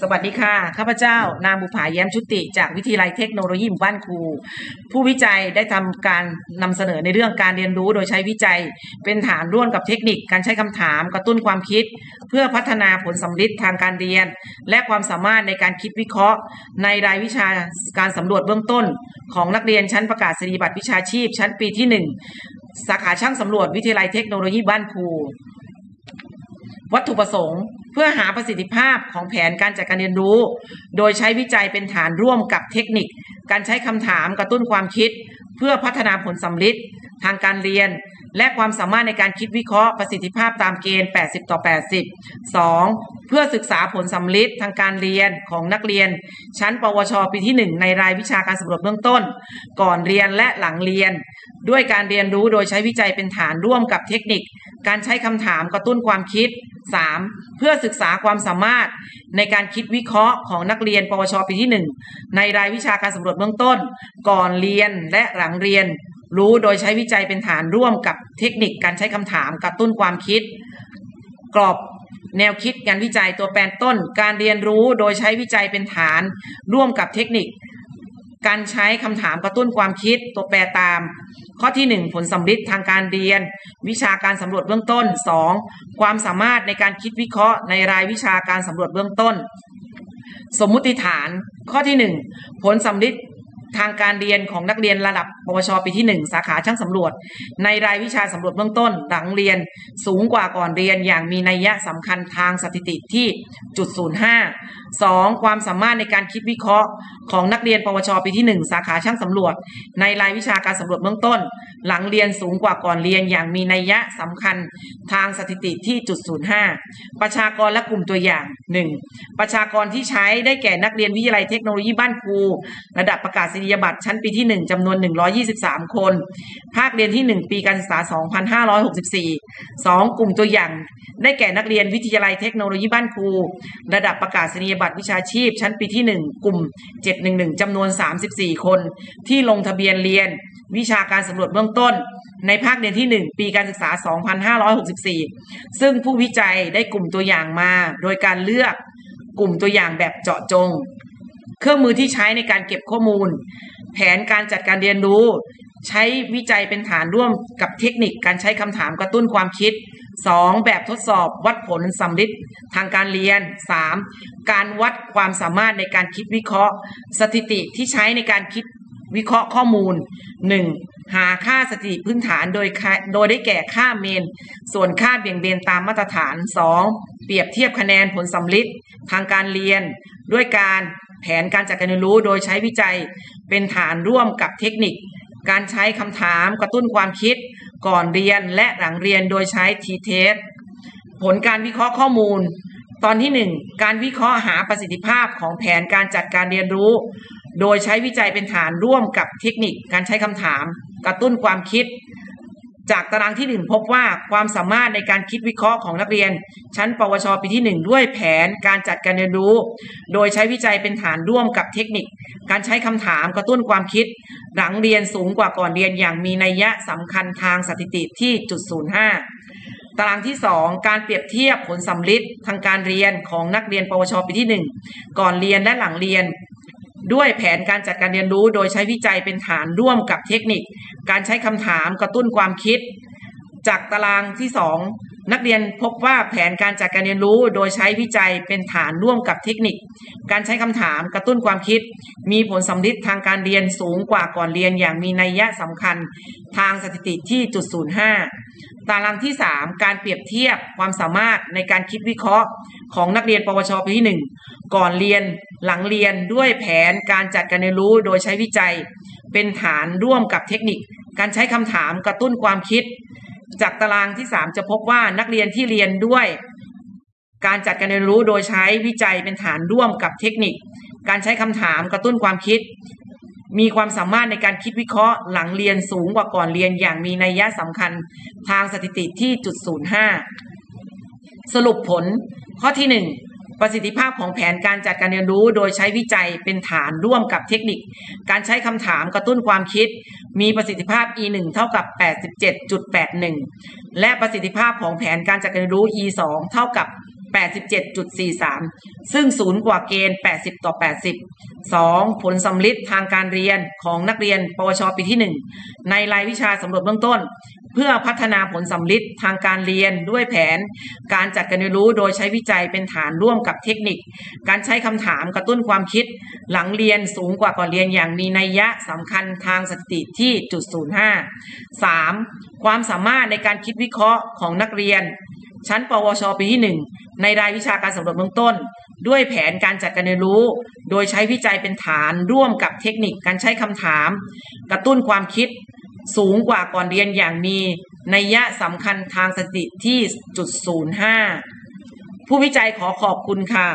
สวัสดีค่ะ ข้าพเจ้านางบุภาแย้มชุติ จากวิทยาลัยเทคโนโลยีบ้านครู ผู้วิจัยได้ทำการนำเสนอในเรื่องการเรียนรู้โดยใช้วิจัย เป็นฐานร่วมกับเทคนิคการใช้คำถามกระตุ้นความคิด เพื่อพัฒนาผลสำลิดทางการเรียน และความสามารถในการคิดวิเคราะห์ ในรายวิชาการสำรวจเบื้องต้น ของนักเรียนชั้นประกาศนียบัตรวิชาชีพ ชั้นปีที่หนึ่งสาขาช่างสำรวจวิทยาลัยเทคโนโลยีบ้านครูวัตถุประสงค์ เพื่อหาประสิทธิภาพของแผนการจัดการเรียนรู้ โดยใช้วิจัยเป็นฐานร่วมกับเทคนิค การใช้คำถามกระตุ้นความคิด เพื่อพัฒนาผลสำลิดทางการเรียน และความสามารถในการคิดวิเคราะห์ประสิทธิภาพตามเกณฑ์ 80 ต่อ 80 2. เพื่อศึกษาผลสำลิดทางการเรียนของนักเรียน ชั้น ปวช ปีที่ 1 ในรายวิชาการสำรวจเบื้องต้น ก่อนเรียนและหลังเรียน ด้วยการเรียนรู้โดยใช้วิจัยเป็นฐานร่วมกับเทคนิค การใช้คำถามกระตุ้นความคิด 3. เพื่อศึกษาความสามารถในการคิดวิเคราะห์ของนักเรียน ปวชปีที่ 1 ในรายวิชาการสำรวจเบื้องต้น ก่อนเรียนและหลังเรียน รู้โดยใช้วิจัยเป็นฐานร่วมกับเทคนิคการใช้คำถามกระตุ้นความคิด กรอบแนวคิดงานวิจัยตัวแปรต้น การเรียนรู้โดยใช้วิจัยเป็นฐาน ร่วมกับเทคนิค การใช้คำถามกระตุ้นความคิดตัวแปรตาม ข้อที่ 1 ผลสำลิดทางการเรียน วิชาการสำรวจเบื้องต้น 2. ความสามารถในการคิดวิเคราะห์ในรายวิชาการสำรวจเบื้องต้น สมมุติฐานข้อที่ 1 ผลสำลิด ทางการเรียนของนักเรียนระดับปวชปีที่ 1 สาขาช่างสำรวจ ในรายวิชาสำรวจเบื้องต้น หลังเรียนสูงกว่าก่อนเรียนอย่างมีนัยยะสำคัญทางสถิติที่จุด05 2. ความสามารถในการคิดวิเคราะห์ ของนักเรียนปวชปีที่ 1 สาขาช่างสำรวจ ในรายวิชาการสำรวจเบื้องต้น หลังเรียนสูงกว่าก่อนเรียนอย่างมีนัยยะสำคัญทางสถิติที่จุด05 ประชากรและกลุ่มตัวอย่าง 1. ประชากรที่ใช้ได้แก่นักเรียนวิทยาลัยเทคโนโลยีบ้านครู ระดับประกาศนียบัตรชั้นปีที่ 1จำนวน 123 คน ภาคเรียนที่ 1 ปีการศึกษา 2564 2. กลุ่มตัวอย่าง ได้แก่นักเรียนวิทยาลัยเทคโนโลยีบ้านครู ระดับประกาศนียบัตรวิชาชีพ ชั้นปีที่ 1 กลุ่ม 711จำนวน 34 คน ที่ลงทะเบียนเรียนวิชาการสำรวจเบื้องต้น ในภาคเรียนที่ 1 ปีการศึกษา 2564 ซึ่งผู้วิจัยได้กลุ่มตัวอย่างมา โดยการเลือกกลุ่มตัวอย่างแบบเจาะจง เครื่องมือที่ใช้ในการเก็บข้อมูล แผนการจัดการเรียนรู้ ใช้วิจัยเป็นฐานร่วมกับเทคนิคการใช้คำถามกระตุ้นความคิด 2. แบบทดสอบวัดผลสำลิดทางการเรียน 3. การวัดความสามารถในการคิดวิเคราะห์ สถิติที่ใช้ในการคิดวิเคราะห์ข้อมูล 1. หาค่าสถิติพื้นฐานโดยโดยได้แก่ค่าเมน ส่วนค่าเบี่ยงเบนตามมาตรฐาน 2. เปรียบเทียบคะแนนผลสำลิดทางการเรียน ด้วยการ แผนการจัดการเรียนรู้โดยใช้วิจัยเป็นฐานร่วมกับเทคนิค การใช้คำถามกระตุ้นความคิด ก่อนเรียนและหลังเรียนโดยใช้ทีเทสผลการวิเคราะห์ข้อมูล ตอนที่ 1 การวิเคราะห์หาประสิทธิภาพของแผนการจัดการเรียนรู้ โดยใช้วิจัยเป็นฐานร่วมกับเทคนิค การใช้คำถาม กระตุ้นความคิด จากตารางที่1พบว่าความสามารถในการคิดวิเคราะห์ของนักเรียน ชั้น ปวช ปีที่ 1 ด้วยแผนการจัดการเรียนรู้ โดยใช้วิจัยเป็นฐานร่วมกับเทคนิค การใช้คำถามกระตุ้นความคิด หลังเรียนสูงกว่าก่อนเรียนอย่างมีนัยยะสำคัญทางสถิติที่จุด05ตารางที่ 2 การเปรียบเทียบผลสำลิดทางการเรียนของนักเรียน ปวช ปีที่ 1 ก่อนเรียนและหลังเรียน ด้วยแผนการจัดการเรียนรู้โดยใช้วิจัยเป็นฐานร่วมกับเทคนิค การใช้คำถามกระตุ้นความคิด จากตารางที่ 2 นักเรียนพบว่าแผนการจัดการเรียนรู้โดยใช้วิจัยเป็นฐานร่วมกับเทคนิค การใช้คำถามกระตุ้นความคิด มีผลสำลิดทางการเรียนสูงกว่าก่อนเรียนอย่างมีนัยยะสำคัญ ทางสถิติที่จุด05 ตารางที่ 3 การเปรียบเทียบความสามารถในการคิดวิเคราะห์ของนักเรียน ปวชปีที่ 1 ก่อนเรียนหลังเรียนด้วยแผนการจัดการเรียนรู้โดยใช้วิจัย เป็นฐานร่วมกับเทคนิค การใช้คำถามกระตุ้นความคิด จากตารางที่ 3 จะพบว่านักเรียนที่เรียนด้วย การจัดการเรียนรู้โดยใช้วิจัยเป็นฐานร่วมกับเทคนิค การใช้คำถามกระตุ้นความคิด มีความสามารถในการคิดวิเคราะห์หลังเรียนสูงกว่าก่อนเรียนอย่างมีนัยยะสำคัญทางสถิติที่จุด05สรุปผล ข้อที่1ประสิทธิภาพของแผนการจัดการเรียนรู้โดยใช้วิจัยเป็นฐานร่วมกับเทคนิค การใช้คำถามกระตุ้นความคิด มีประสิทธิภาพ e 1เท่ากับ 87.81 และประสิทธิภาพของแผนการจัดการเรียนรู้ e 2เท่ากับ 87.43 ซึ่งสูงกว่าเกณฑ์ 80 ต่อ 80 2. ผลสำลิดทางการเรียนของนักเรียน ปวช ปีที่ 1 ในรายวิชาสำรวจเบื้องต้น เพื่อพัฒนาผลสำลิดทางการเรียนด้วยแผน การจัดการเรียนรู้โดยใช้วิจัยเป็นฐานร่วมกับเทคนิค การใช้คำถามกระตุ้นความคิด หลังเรียนสูงกว่าก่อนเรียนอย่างมีนัยยะสำคัญทางสถิติที่จุด05 3. ความสามารถในการคิดวิเคราะห์ของนักเรียน ชั้น ปวช ปีที่หนึ่งในรายวิชาการสำรวจเบื้องต้น ด้วยแผนการจัดการเรียนรู้ โดยใช้วิจัยเป็นฐานร่วมกับเทคนิคการใช้คำถาม กระตุ้นความคิดสูงกว่าก่อนเรียนอย่างมีนัยยะสำคัญทางสถิติที่จุด05ผู้วิจัยขอขอบคุณค่ะ